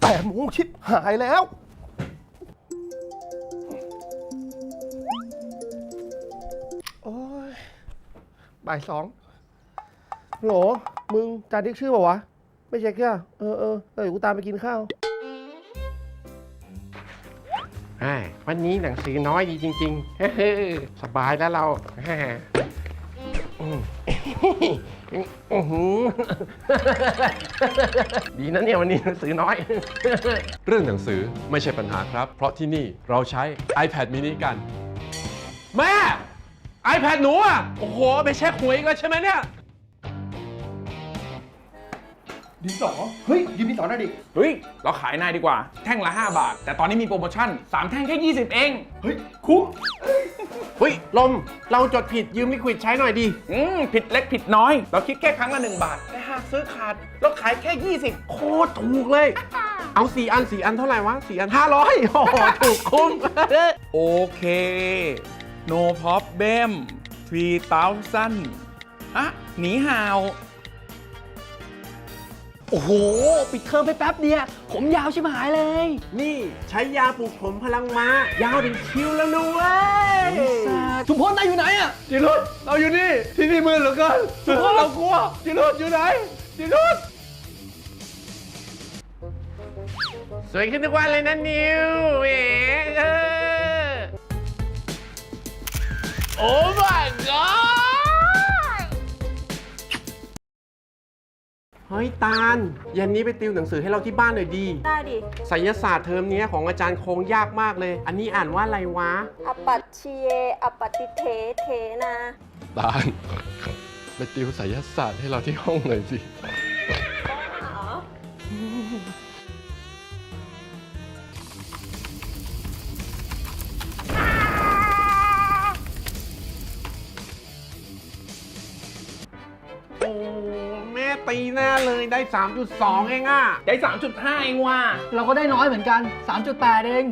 แต่โมูชิบหายแล้ว โอ้ยบ่ายสองโหลมึงจานเรียกชื่อเปล่าวะ ไม่ใช็คอะเออเออเดี๋ยวกูตามไปกินข้าว อ่าวันนี้หนังสือน้อยดีจริง ๆ สบายแล้วเรา อื้อหือดีนะเนี่ยวันนี้หนังสือน้อย เรื่องหนังสือไม่ใช่ปัญหาครับ เพราะที่นี่เราใช้ iPad mini กัน แม่ iPad หนูอะ โอ้โห ไปเช็คหวยอีกแล้วใช่ไหมเนี่ย ดินสอเฮ้ยยืมดินสอหน่อยดิ เฮ้ย เราขายนายดีกว่า แท่งละ 5 บาท แต่ตอนนี้มีโปรโมชั่น 3 แท่งแค่ 20 เอง เฮ้ย คุ้มเฮ้ย ลม เราจดผิดยืมลิควิดใช้หน่อยดิอืม ผิดเล็กผิดน้อย เราคิดแค่ครั้งละ 1 บาทแต่หากซื้อขาด เราขายแค่ 20 โคตรถูกเลย เอาสี่อันสี่อันเท่าไหร่วะสี่อันห้าร้อยโอ้โหถูกคุ้ม โอเค no problem 3000อะหนีห่าว โอ้โห ปิดเทอมไปแป๊บเดียวผมยาวชิบหายเลย นี่ใช้ยาปลูกผมพลังม้ายาวถึงคิวแล้วนะเว้ยทุกพลนายอยู่ไหนอะจิรุดเราอยู่นี่ ที่นี่มืดเหลือเกินเรากลัว จิรุดอยู่ไหน จิรุดสวยขึ้นทุกวันเลยนะนิวเอ๋เออโอ้ my god เฮ้ยตาลเย็นนี้ไปติวหนังสือให้เราที่บ้านหน่อยดีได้ดิไสยศาสตร์เทอมนี้ของอาจารย์โคงยากมากเลย อันนี้อ่านว่าอะไรวะ อปัตชิเยอปฏิเทเทนาตาลไปติวไสยศาสตร์ให้เราที่ห้องหน่อยสิโอ้แม่ ตีแน่เลยได้ 3.2 เองอะ ได้ 3.5 เองว่ะ เราก็ได้น้อยเหมือนกัน 3.8 เอง